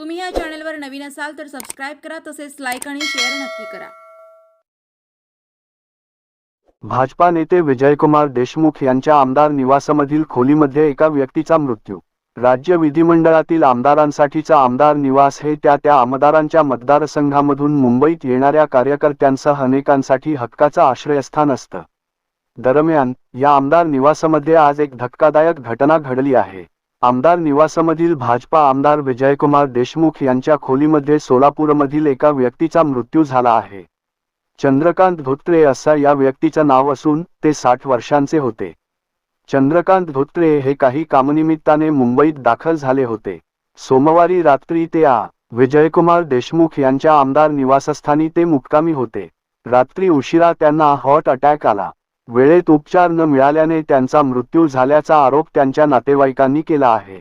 तुम्ही या चॅनलवर नवीन असाल तर सबस्क्राईब करा तसेच लाईक आणि शेअर नक्की करा. भाजपा नेते विजयकुमार देशमुख यांच्या आमदार निवासामधील खोलीमध्ये एका व्यक्तीचा मृत्यू. राज्य विधिमंडळातील आमदारांसाठीचा आमदार निवास हे त्या त्या आमदारांच्या मतदारसंघामधून मुंबईत येणाऱ्या कार्यकर्त्यांसह अनेकांसाठी हक्काचं आश्रयस्थान असतं. दरम्यान या आमदार निवासामध्ये आज एक धक्कादायक घटना घडली आहे. आमदार निवासामधील भाजपा आमदार विजयकुमार देशमुख यांच्या खोलीमध्ये सोलापूरमधील एका व्यक्तीचा मृत्यू झाला आहे. चंद्रकांत धोत्रे असा या व्यक्तीचं नाव असून ते साठ वर्षांचे होते. चंद्रकांत धोत्रे हे काही कामनिमित्ताने मुंबईत दाखल झाले होते. सोमवारी रात्री ते आ. विजयकुमार देशमुख यांच्या आमदार निवासस्थानी ते मुक्कामी होते. रात्री उशिरा त्यांना हॉट अटॅक आला. वेळेत उपचार न मिळाल्याने त्यांचा मृत्यू झाल्याचा आरोप त्यांच्या नातेवाईकांनी केला आहे.